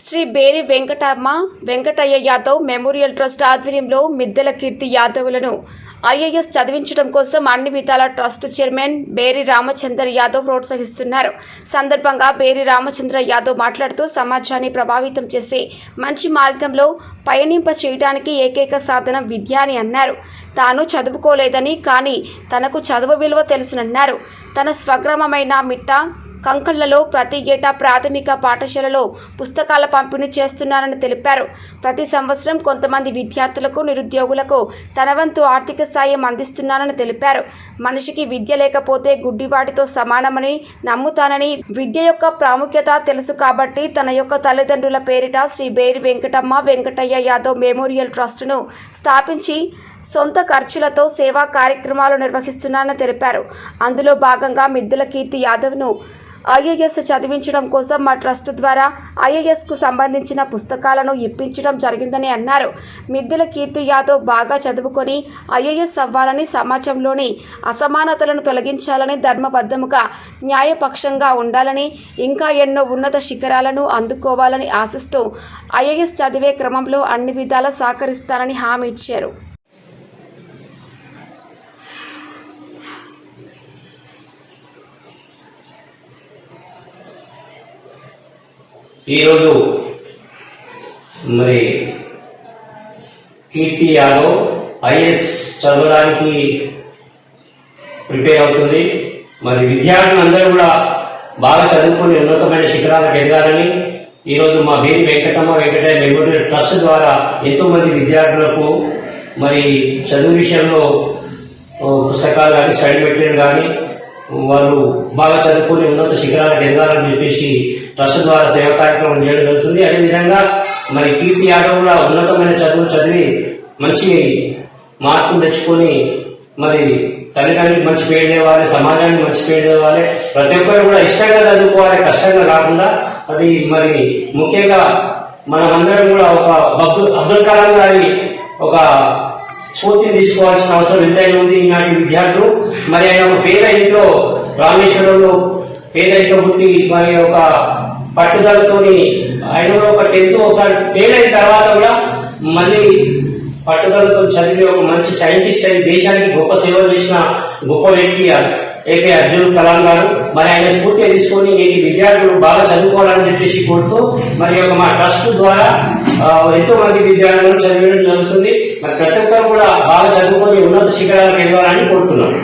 Shri Beri Venkatamma Venkataiah Yadav memorial trust ఆధ్వర్యంలో మిద్దెల కీర్తి యాదవులను IAS చదివించడం కోసం అన్ని విధాల ట్రస్ట్ చైర్మన్ బేరి రామచందర్ యాదవ్ ప్రోత్సహిస్తున్నారు. సందర్భంగా బేరి రామచంద్ర యాదవ్ మాట్లాడుతూ సమాజాన్ని ప్రభావితం చేసే మంచి మార్గంలో పయనింప చేయడానికి ఏకైక సాధనం విద్య అని అన్నారు. తాను చదువుకోలేదని కానీ తనకు చదువు విలువ తెలుసునన్నారు. తన స్వగ్రామమైన మిట్ట కంకళ్ళలో ప్రతి ఏటా ప్రాథమిక పాఠశాలలో పుస్తకాల పంపిణీ చేస్తున్నారని తెలిపారు. ప్రతి సంవత్సరం కొంతమంది విద్యార్థులకు నిరుద్యోగులకు తన వంతు ఆర్థిక సాయం అందిస్తున్నానని తెలిపారు. మనిషికి విద్య లేకపోతే గుడ్డివాటితో సమానమని నమ్ముతానని విద్య యొక్క ప్రాముఖ్యత తెలుసు కాబట్టి తన యొక్క తల్లిదండ్రుల పేరిట శ్రీ బేరి వెంకటమ్మ వెంకటయ్య యాదవ్ మెమోరియల్ ట్రస్టును స్థాపించి సొంత ఖర్చులతో సేవా కార్యక్రమాలు నిర్వహిస్తున్నానని తెలిపారు. అందులో భాగంగా మిద్దుల కీర్తి యాదవ్ను ఐఏఎస్ చదివించడం కోసం మా ట్రస్ట్ ద్వారా ఐఏఎస్కు సంబంధించిన పుస్తకాలను ఇప్పించడం జరిగిందని అన్నారు. మిద్దెల కీర్తి యాదవ్ బాగా చదువుకొని ఐఏఎస్ అవ్వాలని సమాజంలోని అసమానతలను తొలగించాలని ధర్మబద్ధముగా న్యాయపక్షంగా ఉండాలని ఇంకా ఎన్నో ఉన్నత శిఖరాలను అందుకోవాలని ఆశిస్తూ ఐఏఎస్ చదివే క్రమంలో అన్ని విధాలా సహకరిస్తానని హామీ ఇచ్చారు. ఈరోజు మరి కీర్తి యాదవ్ ఐఎస్ చదవడానికి ప్రిపేర్ అవుతుంది. మరి విద్యార్థులందరూ కూడా బాగా చదువుకొని ఉన్నతమైన శిఖరాలకు ఎదగాలని ఈరోజు మా బేరి వెంకటమ్మ వెంకటయ్య మెమోరియల్ ట్రస్ట్ ద్వారా ఎంతో మంది విద్యార్థులకు మరి చదువు విషయంలో పుస్తకాలు కానీ స్టడీ మెటీరియల్ కానీ వాళ్ళు బాగా చదువుకుని ఉన్నత శిఖరాలకు ఎదగాలని చెప్పేసి ట్రస్ట్ ద్వారా సేవ కార్యక్రమం చేయడం జరుగుతుంది. అదేవిధంగా మరి కీర్తి యాదవ్ కూడా ఉన్నతమైన చదువు చదివి మంచి మార్కులు తెచ్చుకొని మరి తల్లిదండ్రులకు మంచి పేరు తేవాలి సమాజానికి మంచి పేరు తేవాలి. ప్రతి ఒక్కరు కూడా ఇష్టంగా చదువుకోవాలి కష్టంగా కాకుండా అది మరి ముఖ్యంగా మనమందరం కూడా ఒక అబ్దుల్ అబ్దుల్ కలాం గారి ఒక స్ఫూర్తిని తీసుకోవాల్సిన అవసరం ఎంతైనా ఉంది ఈనాటి విద్యార్థులు. మరి ఆయన ఒక పేద ఇంట్లో రామేశ్వరంలో పేద ఇంట్లో పుట్టి మరి ఒక పట్టుదలతోని ఆయన ఒక టెన్త్ ఒకసారి ఫెయిల్ అయిన తర్వాత కూడా మళ్ళీ పట్టుదలతో చదివి ఒక మంచి సైంటిస్ట్ అయి దేశానికి గొప్ప సేవలు చేసిన గొప్ప వ్యక్తి ఏపీ అబ్దుల్ కలాం గారు. మరి ఆయన స్ఫూర్తిగా తీసుకొని ఈ విద్యార్థులు బాగా చదువుకోవాలని చెప్పేసి కోరుతూ మరి ఒక మా ట్రస్ట్ ద్వారా ఎంతో మంది విద్యార్థులను చదివడం జరుగుతుంది. మరి ప్రతి ఒక్కరు కూడా బాగా చదువుకొని ఉన్నత శిఖరాలకు వెళ్ళాలని కోరుతున్నాం.